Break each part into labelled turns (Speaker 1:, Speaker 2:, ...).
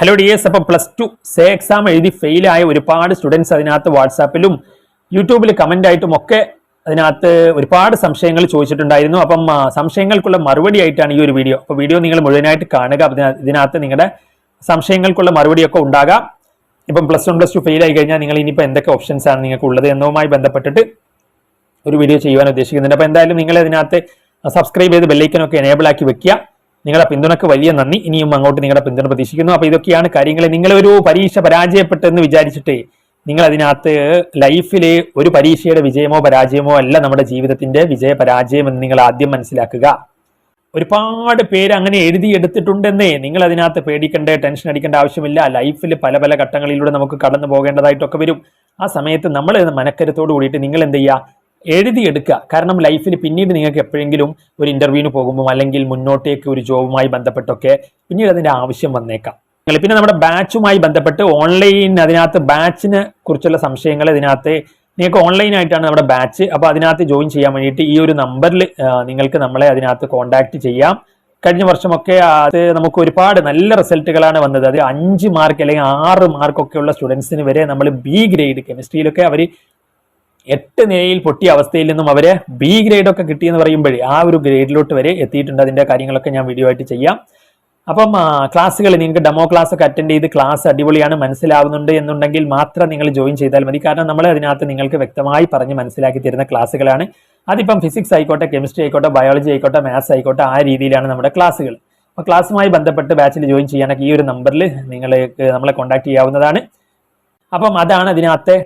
Speaker 1: Hello D S അപ്പം plus two say exam എഴുതി ഫെയിലായ ഒരുപാട് സ്റ്റുഡൻസ് അതിനകത്ത് വാട്സാപ്പിലും യൂട്യൂബിൽ കമന്റ് ആയിട്ടും ഒക്കെ അതിനകത്ത് ഒരുപാട് സംശയങ്ങൾ ചോദിച്ചിട്ടുണ്ടായിരുന്നു. അപ്പം സംശയങ്ങൾക്കുള്ള മറുപടി ആയിട്ടാണ് ഈ ഒരു വീഡിയോ അപ്പോൾ വീഡിയോ നിങ്ങൾ മുഴുവനായിട്ട് കാണുക. ഇതിനകത്ത് നിങ്ങളുടെ സംശയങ്ങൾക്കുള്ള മറുപടിയൊക്കെ ഉണ്ടാകാം. ഇപ്പം plus one plus two fail ആയി കഴിഞ്ഞാൽ നിങ്ങൾ ഇനിയിപ്പോൾ എന്തൊക്കെ ഓപ്ഷൻസ് ആണ് നിങ്ങൾക്ക് ഉള്ളത് എന്നതുമായി ബന്ധപ്പെട്ടിട്ട് ഒരു വീഡിയോ ചെയ്യുവാൻ ഉദ്ദേശിക്കുന്നുണ്ട്. അപ്പോൾ എന്തായാലും നിങ്ങൾ ഇതിനകത്ത് സബ്സ്ക്രൈബ് ചെയ്ത് ബെല്ലൈക്കനൊക്കെ എനേബിൾ ആക്കി വെക്കുക. നിങ്ങളുടെ പിന്തുണക്ക് വലിയ നന്ദി. ഇനിയും അങ്ങോട്ട് നിങ്ങളുടെ പിന്തുണ പ്രതീക്ഷിക്കുന്നു. അപ്പോൾ ഇതൊക്കെയാണ് കാര്യങ്ങൾ നിങ്ങളൊരു പരീക്ഷ പരാജയപ്പെട്ടെന്ന് വിചാരിച്ചിട്ട് നിങ്ങൾ അതിനകത്ത് ലൈഫിൽ ഒരു പരീക്ഷയുടെ വിജയമോ പരാജയമോ അല്ല നമ്മുടെ ജീവിതത്തിന്റെ വിജയ പരാജയം എന്ന് നിങ്ങൾ ആദ്യം മനസ്സിലാക്കുക. ഒരുപാട് പേര് അങ്ങനെ എഴുതി എഴുതിയെടുത്തിട്ടുണ്ടെന്നേ നിങ്ങൾ അതിനകത്ത് പേടിക്കേണ്ട ടെൻഷൻ അടിക്കേണ്ട ആവശ്യമില്ല. ലൈഫിൽ പല പല ഘട്ടങ്ങളിലൂടെ നമുക്ക് കടന്നു പോകേണ്ടതായിട്ടൊക്കെ വരും. ആ സമയത്ത് നമ്മൾ മനക്കരുത്തോട് കൂടിയിട്ട് നിങ്ങൾ എന്ത് ചെയ്യുക എഴുതിയെടുക്കുക. കാരണം ലൈഫിൽ പിന്നീട് നിങ്ങൾക്ക് എപ്പോഴെങ്കിലും ഒരു ഇന്റർവ്യൂവിന് പോകുമ്പോൾ അല്ലെങ്കിൽ മുന്നോട്ടേക്ക് ഒരു ജോബുമായി ബന്ധപ്പെട്ടൊക്കെ പിന്നീട് അതിന്റെ ആവശ്യം വന്നേക്കാം. പിന്നെ നമ്മുടെ ബാച്ചുമായി ബന്ധപ്പെട്ട് ഓൺലൈൻ അതിനകത്ത് ബാച്ചിനെ കുറിച്ചുള്ള സംശയങ്ങൾ ഇതിനകത്ത് നിങ്ങൾക്ക് ഓൺലൈൻ ആയിട്ടാണ് നമ്മുടെ ബാച്ച്. അപ്പോൾ അതിനകത്ത് ജോയിൻ ചെയ്യാൻ വേണ്ടിയിട്ട് ഈ ഒരു നമ്പറിൽ നിങ്ങൾക്ക് നമ്മളെ അതിനകത്ത് കോൺടാക്ട് ചെയ്യാം. കഴിഞ്ഞ വർഷമൊക്കെ അത് നമുക്ക് ഒരുപാട് നല്ല റിസൾട്ടുകളാണ് വന്നത്. അത് അഞ്ച് മാർക്ക് അല്ലെങ്കിൽ ആറ് മാർക്കൊക്കെ ഉള്ള സ്റ്റുഡൻസിന് വരെ നമ്മൾ ബി ഗ്രേഡ് കെമിസ്ട്രിയിലൊക്കെ അവർ എട്ട് നിലയിൽ പൊട്ടിയ അവസ്ഥയിൽ നിന്നും അവരെ ബി ഗ്രേഡ് ഒക്കെ കിട്ടിയെന്ന് പറയുമ്പോഴേ ആ ഒരു ഗ്രേഡിലോട്ട് വരെ എത്തിയിട്ടുണ്ട്. അതിന്റെ കാര്യങ്ങളൊക്കെ ഞാൻ വീഡിയോ ആയിട്ട് ചെയ്യാം. അപ്പം ക്ലാസ്സുകൾ നിങ്ങൾക്ക് ഡെമോ ക്ലാസ് ഒക്കെ അറ്റൻഡ് ചെയ്ത് ക്ലാസ് അടിപൊളിയാണ് മനസ്സിലാവുന്നുണ്ട് എന്നുണ്ടെങ്കിൽ മാത്രം നിങ്ങൾ ജോയിൻ ചെയ്താൽ മതി. കാരണം നമ്മൾ അതിനകത്ത് നിങ്ങൾക്ക് വ്യക്തമായി പറഞ്ഞ് മനസ്സിലാക്കി തരുന്ന ക്ലാസ്സുകളാണ്. അതിപ്പം ഫിസിക്സ് ആയിക്കോട്ടെ കെമിസ്ട്രി ആയിക്കോട്ടെ ബയോളജി ആയിക്കോട്ടെ മാത്സ് ആയിക്കോട്ടെ ആ രീതിയിലാണ് നമ്മുടെ ക്ലാസ്സുകൾ. അപ്പോൾ ക്ലാസ്സുമായി ബന്ധപ്പെട്ട് ബാച്ചിൽ ജോയിൻ ചെയ്യാനൊക്കെ ഈ ഒരു നമ്പറിൽ നിങ്ങൾക്ക് നമ്മളെ കോൺടാക്ട് ചെയ്യാവുന്നതാണ്. അപ്പം അതാണ് അതിനകത്തെ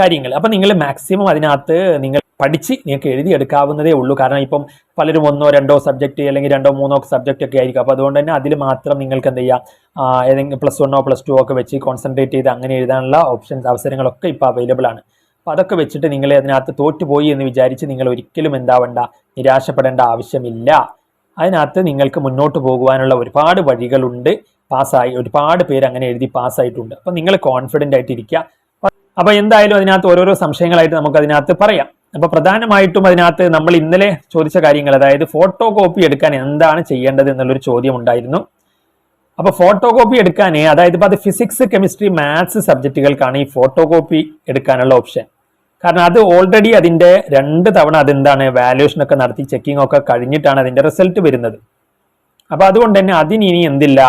Speaker 1: കാര്യങ്ങൾ. അപ്പം നിങ്ങൾ മാക്സിമം അതിനകത്ത് നിങ്ങൾ പഠിച്ച് നിങ്ങൾക്ക് എഴുതിയെടുക്കാവുന്നതേ ഉള്ളൂ. കാരണം ഇപ്പം പലരും ഒന്നോ രണ്ടോ സബ്ജക്റ്റ് അല്ലെങ്കിൽ രണ്ടോ മൂന്നോ സബ്ജക്റ്റ് ഒക്കെ ആയിരിക്കും. അപ്പോൾ അതുകൊണ്ട് തന്നെ അതിൽ മാത്രം നിങ്ങൾക്ക് എന്ത് ചെയ്യാം? ഏതെങ്കിലും പ്ലസ് വണ്ണോ പ്ലസ് ടു ഒക്കെ വെച്ച് കോൺസെൻട്രേറ്റ് ചെയ്ത് അങ്ങനെ എഴുതാനുള്ള ഓപ്ഷൻസ് അവസരങ്ങളൊക്കെ ഇപ്പോൾ അവൈലബിൾ ആണ്. അപ്പോൾ അതൊക്കെ വെച്ചിട്ട് നിങ്ങൾ അതിനകത്ത് തോറ്റുപോയി എന്ന് വിചാരിച്ച് നിങ്ങൾ ഒരിക്കലും എന്താവണ്ട നിരാശപ്പെടേണ്ട ആവശ്യമില്ല. അതിനകത്ത് നിങ്ങൾക്ക് മുന്നോട്ട് പോകുവാനുള്ള ഒരുപാട് വഴികളുണ്ട്. പാസ്സായി ഒരുപാട് പേര് അങ്ങനെ എഴുതി പാസ്സായിട്ടുണ്ട്. അപ്പം നിങ്ങൾ കോൺഫിഡന്റ് ആയിട്ടിരിക്കുക. അപ്പൊ എന്തായാലും അതിനകത്ത് ഓരോരോ സംശയങ്ങളായിട്ട് നമുക്ക് അതിനകത്ത് പറയാം. അപ്പൊ പ്രധാനമായിട്ടും അതിനകത്ത് നമ്മൾ ഇന്നലെ ചോദിച്ച കാര്യങ്ങൾ അതായത് ഫോട്ടോ കോപ്പി എടുക്കാൻ എന്താണ് ചെയ്യേണ്ടത് എന്നുള്ളൊരു ചോദ്യം ഉണ്ടായിരുന്നു. അപ്പൊ ഫോട്ടോ കോപ്പി എടുക്കാൻ അതായത് ഇപ്പൊ അത് ഫിസിക്സ് കെമിസ്ട്രി മാത്സ് സബ്ജക്റ്റുകൾക്കാണ് ഈ ഫോട്ടോ കോപ്പി എടുക്കാനുള്ള ഓപ്ഷൻ കാരണം അത് ഓൾറെഡി അതിന്റെ രണ്ട് തവണ അതെന്താണ് വാല്യുവേഷൻ ഒക്കെ നടത്തി ചെക്കിംഗ് ഒക്കെ കഴിഞ്ഞിട്ടാണ് അതിന്റെ റിസൾട്ട് വരുന്നത്. അപ്പൊ അതുകൊണ്ട് തന്നെ അതിന് ഇനി എന്തില്ല?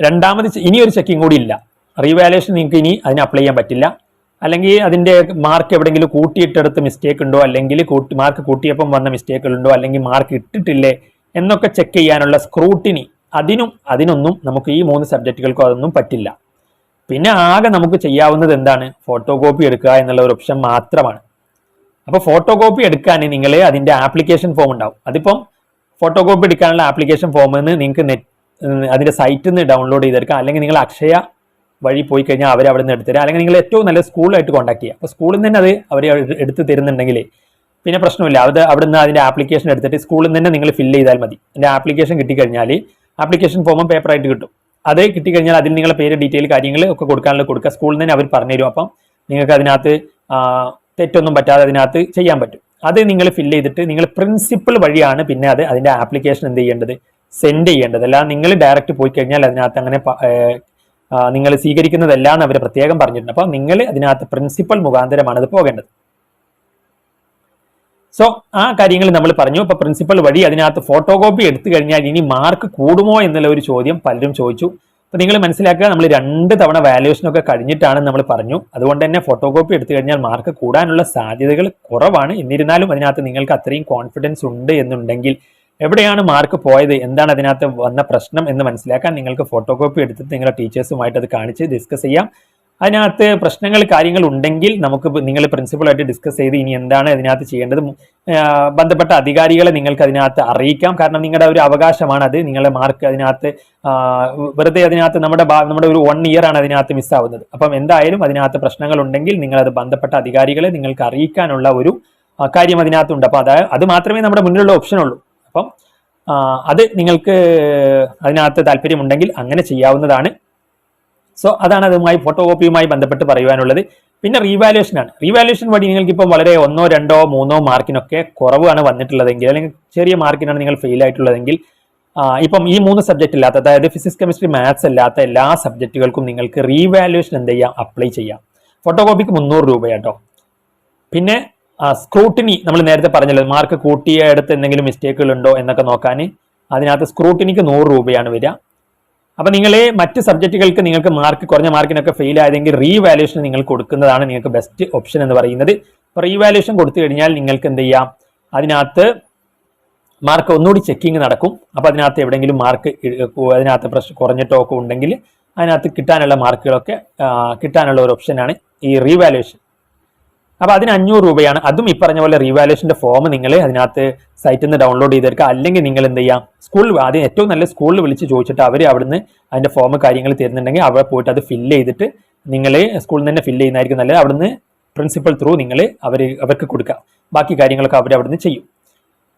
Speaker 1: രണ്ടാമത് ഇനിയൊരു ചെക്കിംഗ് കൂടി ഇല്ല. റീവാലുവേഷൻ നിങ്ങൾക്ക് ഇനി അതിന് അപ്ലൈ ചെയ്യാൻ പറ്റില്ല. അല്ലെങ്കിൽ അതിന്റെ മാർക്ക് എവിടെയെങ്കിലും കൂട്ടിയിട്ടെടുത്ത് മിസ്റ്റേക്ക് ഉണ്ടോ? അല്ലെങ്കിൽ മാർക്ക് കൂട്ടിയപ്പം വന്ന മിസ്റ്റേക്കുകളുണ്ടോ അല്ലെങ്കിൽ മാർക്ക് ഇട്ടിട്ടില്ലേ? എന്നൊക്കെ ചെക്ക് ചെയ്യാനുള്ള സ്ക്രൂട്ടിനി അതിനും അതിനൊന്നും നമുക്ക് ഈ മൂന്ന് സബ്ജക്റ്റുകൾക്കും അതൊന്നും പറ്റില്ല. പിന്നെ ആകെ നമുക്ക് ചെയ്യാവുന്നത് എന്താണ്? ഫോട്ടോ കോപ്പി എടുക്കുക എന്നുള്ള ഒരു ഓപ്ഷൻ മാത്രമാണ്. അപ്പോൾ ഫോട്ടോ കോപ്പി എടുക്കാൻ നിങ്ങൾ അതിന്റെ ആപ്ലിക്കേഷൻ ഫോം ഉണ്ടാവും. അതിപ്പം ഫോട്ടോ കോപ്പി എടുക്കാനുള്ള ആപ്ലിക്കേഷൻ ഫോമിൽ നിന്ന് നിങ്ങൾക്ക് നെറ്റ് അതിന്റെ സൈറ്റിൽ നിന്ന് ഡൗൺലോഡ് ചെയ്തെടുക്കാം. അല്ലെങ്കിൽ നിങ്ങൾ അക്ഷയ വഴി പോയി കഴിഞ്ഞാൽ അവർ അവിടെ നിന്ന് എടുത്തുതരാം. അല്ലെങ്കിൽ നിങ്ങൾ ഏറ്റവും നല്ല സ്കൂളായിട്ട് കോൺടാക്ട് ചെയ്യുക. അപ്പോൾ സ്കൂളിൽ നിന്ന് തന്നെ അത് അവർ എടുത്ത് തരുന്നുണ്ടെങ്കിൽ പിന്നെ പ്രശ്നമില്ല. അത് അവിടെ നിന്ന് അതിന്റെ ആപ്ലിക്കേഷൻ എടുത്തിട്ട് സ്കൂളിൽ നിന്ന് തന്നെ നിങ്ങൾ ഫില്ല് ചെയ്താൽ മതി. അതിന്റെ ആപ്ലിക്കേഷൻ കിട്ടിക്കഴിഞ്ഞാൽ ആപ്ലിക്കേഷൻ ഫോമും പേപ്പറായിട്ട് കിട്ടും. അത് കിട്ടിക്കഴിഞ്ഞാൽ അതിൽ നിങ്ങളുടെ പേര് ഡീറ്റെയിൽ കാര്യങ്ങൾ ഒക്കെ കൊടുക്കാനുള്ള കൊടുക്കുക. സ്കൂളിൽ നിന്ന് തന്നെ അവർ പറഞ്ഞുതരും. അപ്പം നിങ്ങൾക്ക് അതിനകത്ത് തെറ്റൊന്നും പറ്റാതെ അതിനകത്ത് ചെയ്യാൻ പറ്റും. അത് നിങ്ങൾ ഫില്ല് ചെയ്തിട്ട് നിങ്ങൾ പ്രിൻസിപ്പൽ വഴിയാണ് പിന്നെ അത് അതിന്റെ ആപ്ലിക്കേഷൻ എന്ത് ചെയ്യേണ്ടത്? സെൻഡ് ചെയ്യേണ്ടത്. അല്ലാതെ നിങ്ങൾ ഡയറക്റ്റ് പോയി കഴിഞ്ഞാൽ അതിനകത്ത് അങ്ങനെ നിങ്ങൾ സ്വീകരിക്കുന്നതല്ല എന്ന് അവർ പ്രത്യേകം പറഞ്ഞിട്ടുണ്ട്. അപ്പോൾ നിങ്ങൾ അതിനകത്ത് പ്രിൻസിപ്പൽ മുഖാന്തരമാണ് അത് പോകേണ്ടത്. സോ ആ കാര്യങ്ങൾ നമ്മൾ പറഞ്ഞു. അപ്പൊ പ്രിൻസിപ്പൽ വഴി അതിനകത്ത് ഫോട്ടോ കോപ്പി എടുത്തു കഴിഞ്ഞാൽ ഇനി മാർക്ക് കൂടുമോ എന്നുള്ള ഒരു ചോദ്യം പലരും ചോദിച്ചു. അപ്പൊ നിങ്ങൾ മനസ്സിലാക്കുക നമ്മൾ രണ്ട് തവണ വാല്യുവേഷൻ ഒക്കെ കഴിഞ്ഞിട്ടാണ് നമ്മൾ പറഞ്ഞു. അതുകൊണ്ട് തന്നെ ഫോട്ടോ കോപ്പി എടുത്തു കഴിഞ്ഞാൽ മാർക്ക് കൂടാനുള്ള സാധ്യതകൾ കുറവാണ്. എന്നിരുന്നാലും അതിനകത്ത് നിങ്ങൾക്ക് അത്രയും കോൺഫിഡൻസ് ഉണ്ട് എന്നുണ്ടെങ്കിൽ എവിടെയാണ് മാർക്ക് പോയത്? എന്താണ് അതിനകത്ത് വന്ന പ്രശ്നം എന്ന് മനസ്സിലാക്കാൻ നിങ്ങൾക്ക് ഫോട്ടോ കോപ്പി എടുത്തിട്ട് നിങ്ങളുടെ ടീച്ചേഴ്സുമായിട്ട് അത് കാണിച്ച് ഡിസ്കസ് ചെയ്യാം. അതിനകത്ത് പ്രശ്നങ്ങൾ കാര്യങ്ങൾ ഉണ്ടെങ്കിൽ നമുക്ക് നിങ്ങൾ പ്രിൻസിപ്പളായിട്ട് ഡിസ്കസ് ചെയ്ത് ഇനി എന്താണ് അതിനകത്ത് ചെയ്യേണ്ടത്. ബന്ധപ്പെട്ട അധികാരികളെ നിങ്ങൾക്ക് അതിനകത്ത് അറിയിക്കാം. കാരണം നിങ്ങളുടെ ഒരു അവകാശമാണ് അത്. നിങ്ങളെ മാർക്ക് അതിനകത്ത് വെറുതെ അതിനകത്ത് നമ്മുടെ നമ്മുടെ ഒരു വൺ ഇയർ ആണ് അതിനകത്ത് മിസ്സാവുന്നത് അപ്പം എന്തായാലും അതിനകത്ത് പ്രശ്നങ്ങൾ ഉണ്ടെങ്കിൽ നിങ്ങൾ അത് ബന്ധപ്പെട്ട അധികാരികളെ നിങ്ങൾക്ക് അറിയിക്കാനുള്ള ഒരു കാര്യം അതിനകത്തുണ്ട്. അപ്പോൾ അത് അത് മാത്രമേ നമ്മുടെ മുന്നിലുള്ള ഓപ്ഷൻ ഉള്ളൂ. അപ്പം അത് നിങ്ങൾക്ക് അതിനകത്ത് താല്പര്യമുണ്ടെങ്കിൽ അങ്ങനെ ചെയ്യാവുന്നതാണ്. സോ അതാണ് അതുമായി ഫോട്ടോ കോപ്പിയുമായി ബന്ധപ്പെട്ട് പറയുവാനുള്ളത്. പിന്നെ റീവാലുവേഷൻ ആണ്. റീവാലുവേഷൻ വഴി നിങ്ങൾക്ക് ഇപ്പം വളരെ ഒന്നോ രണ്ടോ മൂന്നോ മാർക്കിനൊക്കെ കുറവാണ് വന്നിട്ടുള്ളതെങ്കിൽ അല്ലെങ്കിൽ ചെറിയ മാർക്കിനാണ് നിങ്ങൾ ഫെയിൽ ആയിട്ടുള്ളതെങ്കിൽ ഇപ്പം ഈ മൂന്ന് സബ്ജക്റ്റ് ഇല്ലാത്ത അതായത് ഫിസിക്സ് കെമിസ്ട്രി മാത്സ് അല്ലാത്ത എല്ലാ സബ്ജക്റ്റുകൾക്കും നിങ്ങൾക്ക് റീവാലുവേഷൻ എന്ത് ചെയ്യാം? അപ്ലൈ ചെയ്യാം. ഫോട്ടോ കോപ്പിക്ക് മുന്നൂറ് രൂപയാട്ടോ. പിന്നെ സ്ക്രൂട്ടിനി നമ്മൾ നേരത്തെ പറഞ്ഞല്ലോ മാർക്ക് കൂട്ടിയ അടുത്ത് എന്തെങ്കിലും മിസ്റ്റേക്കുകൾ ഉണ്ടോ എന്നൊക്കെ നോക്കാൻ അതിനകത്ത് സ്ക്രൂട്ടിനിക്ക് നൂറ് രൂപയാണ് വരിക. അപ്പൊ നിങ്ങൾ മറ്റ് സബ്ജക്റ്റുകൾക്ക് നിങ്ങൾക്ക് മാർക്ക് കുറഞ്ഞ മാർക്കിനൊക്കെ ഫെയിൽ ആയതെങ്കിൽ റീവാലുവേഷൻ നിങ്ങൾ കൊടുക്കുന്നതാണ് നിങ്ങൾക്ക് ബെസ്റ്റ് ഓപ്ഷൻ എന്ന് പറയുന്നത്. അപ്പോൾ റീവാലുവേഷൻ കൊടുത്തു കഴിഞ്ഞാൽ നിങ്ങൾക്ക് എന്ത് ചെയ്യാം? അതിനകത്ത് മാർക്ക് ഒന്നുകൂടി ചെക്കിങ് നടക്കും. അപ്പോൾ അതിനകത്ത് എവിടെയെങ്കിലും മാർക്ക് അതിനകത്ത് പ്രശ്നം കുറഞ്ഞിട്ടോ ഒക്കെ ഉണ്ടെങ്കിൽ അതിനകത്ത് കിട്ടാനുള്ള മാർക്കുകളൊക്കെ കിട്ടാനുള്ള ഒരു ഓപ്ഷനാണ് ഈ റീവാലുവേഷൻ അപ്പോൾ അതിന് അഞ്ഞൂറ് രൂപയാണ്. അതും ഈ പറഞ്ഞ പോലെ റീവാലുവേഷന്റെ ഫോം നിങ്ങൾ അതിനകത്ത് സൈറ്റിൽ നിന്ന് ഡൗൺലോഡ് ചെയ്തെടുക്കുക. അല്ലെങ്കിൽ നിങ്ങൾ എന്ത് ചെയ്യാം? സ്കൂളിൽ ആദ്യം ഏറ്റവും നല്ല സ്കൂളിൽ വിളിച്ച് ചോദിച്ചിട്ട് അവർ അവിടുന്ന് അതിന്റെ ഫോം കാര്യങ്ങൾ തരുന്നുണ്ടെങ്കിൽ അവിടെ പോയിട്ട് അത് ഫില്ല് ചെയ്തിട്ട് നിങ്ങൾ സ്കൂളിൽ തന്നെ ഫില്ല് ചെയ്യുന്നതായിരിക്കും നല്ലത്. അവിടുന്ന് പ്രിൻസിപ്പൽ ത്രൂ നിങ്ങൾ അവർ അവർക്ക് കൊടുക്കുക. ബാക്കി കാര്യങ്ങളൊക്കെ അവർ അവിടുന്ന് ചെയ്യും.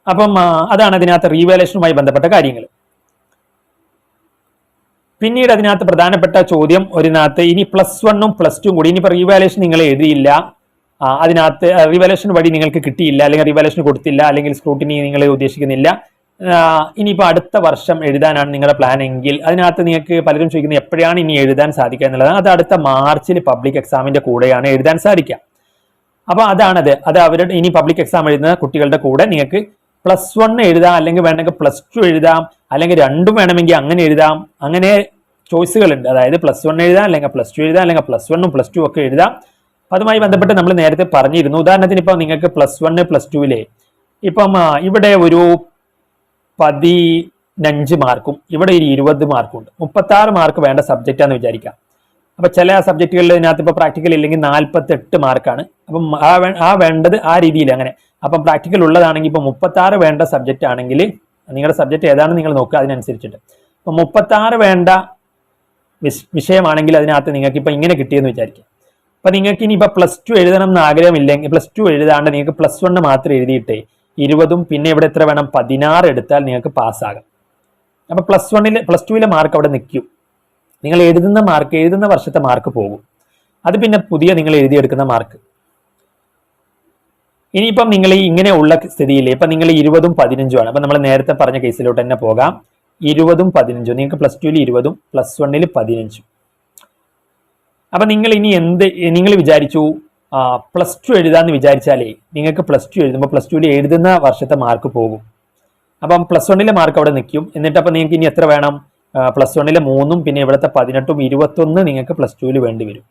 Speaker 1: അപ്പം അതാണ് അതിനകത്ത് റീവാലുവേഷനുമായി ബന്ധപ്പെട്ട കാര്യങ്ങൾ. പിന്നീട് അതിനകത്ത് പ്രധാനപ്പെട്ട ചോദ്യം ഒരു നാത്ത് ഇനി പ്ലസ് വണ്ണും പ്ലസ് ടുവും കൂടി. ഇനിയിപ്പോൾ റീവാലുവേഷൻ നിങ്ങൾ എഴുതിയില്ല. അതിനകത്ത് റിവലേഷൻ വഴി നിങ്ങൾക്ക് കിട്ടിയില്ല അല്ലെങ്കിൽ റിവലേഷൻ കൊടുത്തില്ല അല്ലെങ്കിൽ സ്ക്രൂട്ടിനി നിങ്ങൾ ഉദ്ദേശിക്കുന്നില്ല. ഇനിയിപ്പോൾ അടുത്ത വർഷം എഴുതാനാണ് നിങ്ങളുടെ പ്ലാൻ എങ്കിൽ അതിനകത്ത് നിങ്ങൾക്ക് പലരും ചോദിക്കുന്നത് എപ്പോഴാണ് ഇനി എഴുതാൻ സാധിക്കുക എന്നുള്ളതാണ് അത് അടുത്ത മാർച്ചിൽ പബ്ലിക് എക്സാമിന്റെ കൂടെയാണ് എഴുതാൻ സാധിക്കുക. അപ്പോൾ അതാണത്. അത് അവരുടെ ഇനി പബ്ലിക് എക്സാം എഴുതുന്ന കുട്ടികളുടെ കൂടെ നിങ്ങൾക്ക് പ്ലസ് വൺ എഴുതാം അല്ലെങ്കിൽ വേണമെങ്കിൽ പ്ലസ് ടു എഴുതാം അല്ലെങ്കിൽ രണ്ടും വേണമെങ്കിൽ അങ്ങനെ എഴുതാം. അങ്ങനെ ചോയ്സുകളുണ്ട് അതായത് പ്ലസ് വൺ എഴുതാം അല്ലെങ്കിൽ പ്ലസ് ടു എഴുതാം അല്ലെങ്കിൽ പ്ലസ് വണ്ണും പ്ലസ് ടു ഒക്കെ എഴുതാം. അതുമായി ബന്ധപ്പെട്ട് നമ്മൾ നേരത്തെ പറഞ്ഞിരുന്നു. ഉദാഹരണത്തിന് ഇപ്പോൾ നിങ്ങൾക്ക് പ്ലസ് വണ് പ്ലസ് ടുവിലെ ഇപ്പം ഇവിടെ ഒരു പതിനഞ്ച് മാർക്കും ഇവിടെ ഒരു ഇരുപത് മാർക്കും ഉണ്ട്. മുപ്പത്താറ് മാർക്ക് വേണ്ട സബ്ജക്റ്റ് ആണെന്ന് വിചാരിക്കാം. അപ്പൊ ചില സബ്ജക്റ്റുകളിൽ ഇതിനകത്ത് ഇപ്പോൾ പ്രാക്ടിക്കൽ ഇല്ലെങ്കിൽ നാൽപ്പത്തെട്ട് മാർക്കാണ് അപ്പം ആ ആ വേണ്ടത് ആ രീതിയിൽ അങ്ങനെ. അപ്പം പ്രാക്ടിക്കൽ ഉള്ളതാണെങ്കിൽ ഇപ്പോൾ മുപ്പത്താറ് വേണ്ട സബ്ജക്റ്റ് ആണെങ്കിൽ നിങ്ങളുടെ സബ്ജക്റ്റ് ഏതാണെന്ന് നിങ്ങൾ നോക്കുക അതിനനുസരിച്ചിട്ട്. അപ്പം മുപ്പത്താറ് വേണ്ട വിഷ- വിഷയമാണെങ്കിൽ അതിനകത്ത് നിങ്ങൾക്ക് ഇപ്പം ഇങ്ങനെ കിട്ടിയെന്ന് വിചാരിക്കാം. അപ്പം നിങ്ങൾക്ക് ഇനി ഇപ്പൊ പ്ലസ് ടു എഴുതണം എന്ന് ആഗ്രഹമില്ലെങ്കിൽ പ്ലസ് ടു എഴുതാണ്ട് നിങ്ങൾക്ക് പ്ലസ് വണ് മാത്രം എഴുതിയിട്ടേ ഇരുപതും പിന്നെ ഇവിടെ എത്ര വേണം? പതിനാറ് എടുത്താൽ നിങ്ങൾക്ക് പാസ്സാകാം അപ്പൊ പ്ലസ് വണ്ണിൽ പ്ലസ് ടുവിലെ മാർക്ക് അവിടെ നിൽക്കും. നിങ്ങൾ എഴുതുന്ന മാർക്ക് എഴുതുന്ന വർഷത്തെ മാർക്ക് പോകും. അത് പിന്നെ പുതിയ നിങ്ങൾ എഴുതിയെടുക്കുന്ന മാർക്ക് ഇനിയിപ്പം നിങ്ങൾ ഈ ഇങ്ങനെയുള്ള സ്ഥിതിയിൽ ഇപ്പം നിങ്ങൾ ഇരുപതും പതിനഞ്ചും ആണ്. അപ്പം നമ്മൾ നേരത്തെ പറഞ്ഞ കേസിലോട്ട് തന്നെ പോകാം. ഇരുപതും പതിനഞ്ചും. നിങ്ങൾക്ക് പ്ലസ് ടുവിൽ ഇരുപതും പ്ലസ് വണ്ണിൽ പതിനഞ്ചും. അപ്പം നിങ്ങൾ ഇനി എന്ത് നിങ്ങൾ വിചാരിച്ചു പ്ലസ് ടു എഴുതാന്ന് വിചാരിച്ചാലേ നിങ്ങൾക്ക് പ്ലസ് ടു എഴുതുമ്പോൾ പ്ലസ് ടുവിൽ എഴുതുന്ന വർഷത്തെ മാർക്ക് പോകും. അപ്പം പ്ലസ് വണ്ണിലെ മാർക്ക് അവിടെ നിൽക്കും. എന്നിട്ട് അപ്പം നിങ്ങൾക്ക് ഇനി എത്ര വേണം? പ്ലസ് വണ്ണിലെ മൂന്നും പിന്നെ ഇവിടുത്തെ പതിനെട്ടും ഇരുപത്തൊന്ന് നിങ്ങൾക്ക് പ്ലസ് ടുവിൽ വേണ്ടി വരും.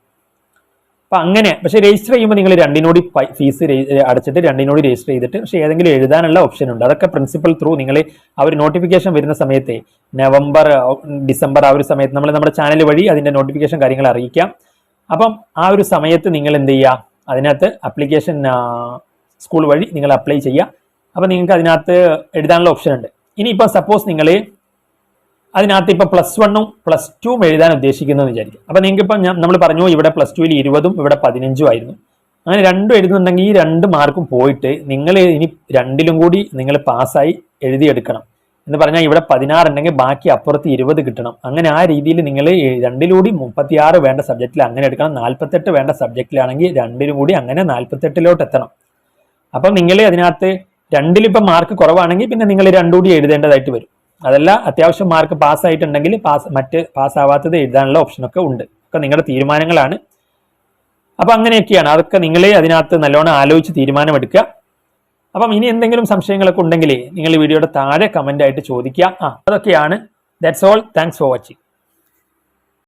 Speaker 1: അപ്പം അങ്ങനെ പക്ഷേ രജിസ്റ്റർ ചെയ്യുമ്പോൾ നിങ്ങൾ രണ്ടിനോടി ഫീസ് അടച്ചിട്ട് രണ്ടിനോടി രജിസ്റ്റർ ചെയ്തിട്ട് പക്ഷേ ഏതെങ്കിലും എഴുതാനുള്ള ഓപ്ഷൻ ഉണ്ട്. അതൊക്കെ പ്രിൻസിപ്പൽ ത്രൂ നിങ്ങൾ ആ ഒരു നോട്ടിഫിക്കേഷൻ വരുന്ന സമയത്ത് നവംബർ ഡിസംബർ ആ ഒരു സമയത്ത് നമ്മൾ നമ്മുടെ ചാനൽ വഴി അതിന്റെ നോട്ടിഫിക്കേഷൻ കാര്യങ്ങൾ അറിയിക്കാം. അപ്പം ആ ഒരു സമയത്ത് നിങ്ങൾ എന്ത് ചെയ്യുക? അതിനകത്ത് അപ്ലിക്കേഷൻ സ്കൂൾ വഴി നിങ്ങൾ അപ്ലൈ ചെയ്യുക. അപ്പം നിങ്ങൾക്ക് അതിനകത്ത് എഴുതാനുള്ള ഓപ്ഷൻ ഉണ്ട്. ഇനിയിപ്പോൾ സപ്പോസ് നിങ്ങൾ അതിനകത്ത് ഇപ്പം പ്ലസ് വണ്ണും പ്ലസ് ടുവും എഴുതാൻ ഉദ്ദേശിക്കുന്നതെന്ന് വിചാരിക്കും. അപ്പം നിങ്ങൾക്ക് ഇപ്പം നമ്മൾ പറഞ്ഞു ഇവിടെ പ്ലസ് ടുവിൽ ഇരുപതും ഇവിടെ പതിനഞ്ചും ആയിരുന്നു. അങ്ങനെ രണ്ടും എഴുതുന്നുണ്ടെങ്കിൽ ഈ രണ്ട് മാർക്കും പോയിട്ട് നിങ്ങൾ ഇനി രണ്ടിലും കൂടി നിങ്ങൾ പാസ്സായി എഴുതിയെടുക്കണം. എന്ന് പറഞ്ഞാൽ ഇവിടെ പതിനാറ് ഉണ്ടെങ്കിൽ ബാക്കി അപ്പുറത്ത് ഇരുപത് കിട്ടണം. അങ്ങനെ ആ രീതിയിൽ നിങ്ങൾ രണ്ടിലൂടി മുപ്പത്തിയാറ് വേണ്ട സബ്ജക്റ്റിൽ അങ്ങനെ എടുക്കണം. നാൽപ്പത്തെട്ട് വേണ്ട സബ്ജക്റ്റിലാണെങ്കിൽ രണ്ടിലും കൂടി അങ്ങനെ നാൽപ്പത്തെട്ടിലോട്ട് എത്തണം. അപ്പം നിങ്ങൾ അതിനകത്ത് രണ്ടിലിപ്പം മാർക്ക് കുറവാണെങ്കിൽ പിന്നെ നിങ്ങൾ രണ്ടുകൂടി എഴുതേണ്ടതായിട്ട് വരും. അതല്ല അത്യാവശ്യം മാർക്ക് പാസ്സായിട്ടുണ്ടെങ്കിൽ പാസ് മറ്റ് പാസ്സാവാത്തത് എഴുതാനുള്ള ഓപ്ഷനൊക്കെ ഉണ്ട്. ഒക്കെ നിങ്ങളുടെ തീരുമാനങ്ങളാണ്. അപ്പം അങ്ങനെയൊക്കെയാണ്. അതൊക്കെ നിങ്ങളെ അതിനകത്ത് നല്ലോണം ആലോചിച്ച് തീരുമാനമെടുക്കുക. അപ്പം ഇനി എന്തെങ്കിലും സംശയങ്ങളൊക്കെ ഉണ്ടെങ്കിൽ നിങ്ങൾ ഈ വീഡിയോയുടെ താഴെ കമന്റ് ആയിട്ട് ചോദിക്കുക. ആ അതൊക്കെയാണ്. That's all thanks for watching